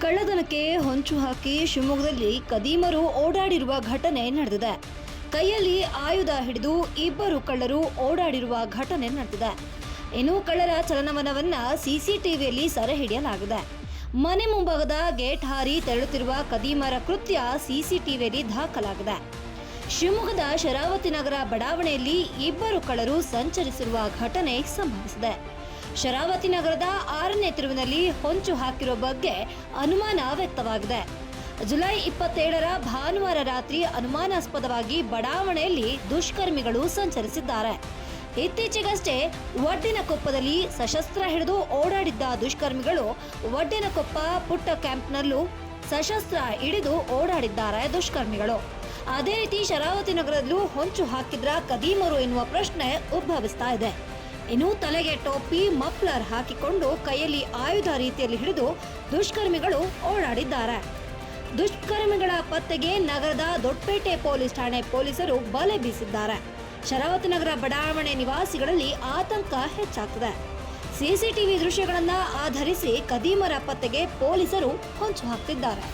ಕಳ್ಳತನಕ್ಕೆ ಹೊಂಚು ಹಾಕಿ ಶಿವಮೊಗ್ಗದಲ್ಲಿ ಕದೀಮರು ಓಡಾಡಿರುವ ಘಟನೆ ನಡೆದಿದೆ. ಕೈಯಲ್ಲಿ ಆಯುಧ ಹಿಡಿದು ಇಬ್ಬರು ಕಳ್ಳರು ಓಡಾಡಿರುವ ಘಟನೆ ನಡೆದಿದೆ. ಇನ್ನು ಕಳ್ಳರ ಚಲನವನವನ್ನ ಸಿಸಿಟಿವಿಯಲ್ಲಿ ಸೆರೆ ಹಿಡಿಯಲಾಗಿದೆ. ಮನೆ ಮುಂಭಾಗದ ಗೇಟ್ ಹಾರಿ ತೆರಳುತ್ತಿರುವ ಕದೀಮರ ಕೃತ್ಯ ಸಿಸಿಟಿವಿಯಲ್ಲಿ ದಾಖಲಾಗಿದೆ. ಶಿವಮೊಗ್ಗದ ಶರಾವತಿ ನಗರ ಬಡಾವಣೆಯಲ್ಲಿ ಇಬ್ಬರು ಕಳ್ಳರು ಸಂಚರಿಸಿರುವ ಘಟನೆ ಸಂಭವಿಸಿದೆ. ಶರಾವತಿ ನಗರದ ಆರನೇ ತಿರುವಿನಲ್ಲಿ ಹೊಂಚು ಹಾಕಿರೋ ಬಗ್ಗೆ ಅನುಮಾನ ವ್ಯಕ್ತವಾಗಿದೆ. ಜುಲೈ ಇಪ್ಪತ್ತೇಳರ ಭಾನುವಾರ ರಾತ್ರಿ ಅನುಮಾನಾಸ್ಪದವಾಗಿ ಬಡಾವಣೆಯಲ್ಲಿ ದುಷ್ಕರ್ಮಿಗಳು ಸಂಚರಿಸಿದ್ದಾರೆ. ಇತ್ತೀಚೆಗಷ್ಟೇ ಒಡ್ಡಿನಕೊಪ್ಪದಲ್ಲಿ ಸಶಸ್ತ್ರ ಹಿಡಿದು ಓಡಾಡಿದ್ದ ದುಷ್ಕರ್ಮಿಗಳು ಒಡ್ಡಿನಕೊಪ್ಪ ಪುಟ್ಟ ಕ್ಯಾಂಪ್ನಲ್ಲೂ ಸಶಸ್ತ್ರ ಹಿಡಿದು ಓಡಾಡಿದ್ದಾರೆ ದುಷ್ಕರ್ಮಿಗಳು. ಅದೇ ರೀತಿ ಶರಾವತಿ ನಗರದಲ್ಲೂ ಹೊಂಚು ಹಾಕಿದ್ರ ಕದೀಮರು ಎನ್ನುವ ಪ್ರಶ್ನೆ ಉದ್ಭವಿಸ್ತಾ ಇದೆ. ಇನ್ನು ತಲೆಗೆ ಟೋಪಿ, ಮಫ್ಲರ್ ಹಾಕಿಕೊಂಡು ಕೈಯಲ್ಲಿ ಆಯುಧ ರೀತಿಯಲ್ಲಿ ಹಿಡಿದು ದುಷ್ಕರ್ಮಿಗಳು ಓಡಾಡಿದ್ದಾರೆ. ದುಷ್ಕರ್ಮಿಗಳ ಪತ್ತೆಗೆ ನಗರದ ದೊಡ್ಡಪೇಟೆ ಪೊಲೀಸ್ ಠಾಣೆ ಪೊಲೀಸರು ಬಲೆ ಬೀಸಿದ್ದಾರೆ. ಶರಾವತಿ ನಗರ ಬಡಾವಣೆ ನಿವಾಸಿಗಳಲ್ಲಿ ಆತಂಕ ಹೆಚ್ಚಾಗ್ತದೆ. ಸಿಸಿಟಿವಿ ದೃಶ್ಯಗಳನ್ನ ಆಧರಿಸಿ ಕದೀಮರ ಪತ್ತೆಗೆ ಪೊಲೀಸರು ಹೊಂಚು ಹಾಕ್ತಿದ್ದಾರೆ.